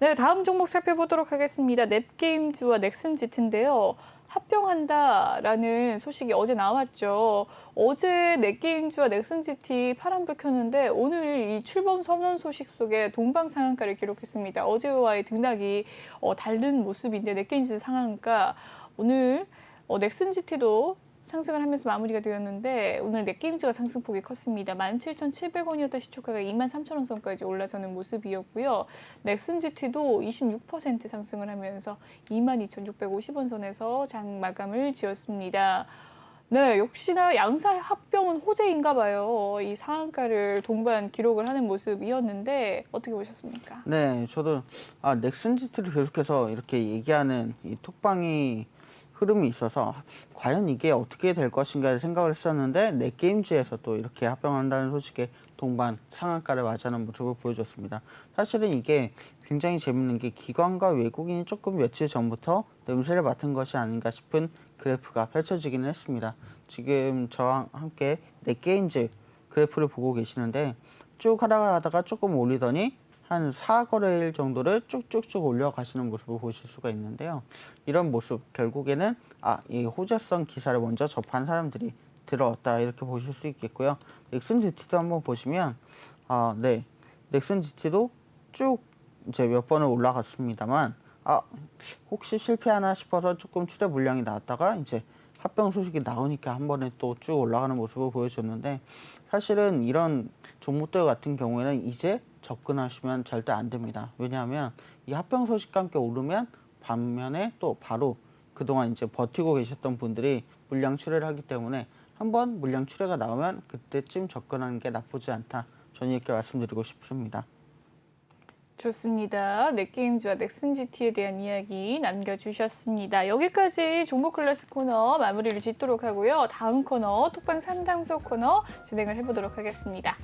네, 다음 종목 살펴보도록 하겠습니다. 넷게임즈와 넥슨지트인데요. 합병한다라는 소식이 어제 나왔죠. 어제 넷게임즈와 넥슨지티 파란불 켰는데 오늘 이 출범 선언 소식 속에 동방 상한가를 기록했습니다. 어제와의 등락이 어, 다른 모습인데 넷게임즈 상한가 오늘 어, 넥슨지티도 상승을 하면서 마무리가 되었는데 오늘 넷게임즈가 상승폭이 컸습니다. 17,700원이었던 시초가가 23,000원 선까지 올라서는 모습이었고요. 넥슨지티도 26% 상승을 하면서 22,650원 선에서 장 마감을 지었습니다. 네, 역시나 양사 합병은 호재인가 봐요. 이 상한가를 동반 기록을 하는 모습이었는데 어떻게 보셨습니까? 네, 저도 아, 넥슨지티를 계속해서 이렇게 얘기하는 이 톡방이 흐름이 있어서 과연 이게 어떻게 될 것인가를 생각을 했었는데 넷게임즈에서 또 이렇게 합병한다는 소식에 동반 상한가를 맞이하는 모습을 보여줬습니다. 사실은 이게 굉장히 재밌는 게 기관과 외국인이 조금 며칠 전부터 냄새를 맡은 것이 아닌가 싶은 그래프가 펼쳐지기는 했습니다. 지금 저와 함께 넷게임즈 그래프를 보고 계시는데 쭉 하다가 조금 올리더니 한 4거래일 정도를 쭉쭉쭉 올려가시는 모습을 보실 수가 있는데요. 이런 모습 결국에는 아, 이 호재성 기사를 먼저 접한 사람들이 들어왔다 이렇게 보실 수 있겠고요. 넥슨 GT도 한번 보시면 아, 네. 넥슨 GT도 쭉 이제 몇 번을 올라갔습니다만 아, 혹시 실패하나 싶어서 조금 출회 물량이 나왔다가 이제 합병 소식이 나오니까 한 번에 또 쭉 올라가는 모습을 보여줬는데 사실은 이런 종목들 같은 경우에는 이제 접근하시면 절대 안 됩니다. 왜냐하면 이 합병 소식과 함께 오르면 반면에 또 바로 그동안 이제 버티고 계셨던 분들이 물량 출회를 하기 때문에 한번 물량 출회가 나오면 그때쯤 접근하는 게 나쁘지 않다. 저는 이렇게 말씀드리고 싶습니다. 좋습니다. 넷게임즈와 넥슨지티에 대한 이야기 남겨주셨습니다. 여기까지 종목 클래스 코너 마무리를 짓도록 하고요. 다음 코너 톡방 상담소 코너 진행을 해보도록 하겠습니다.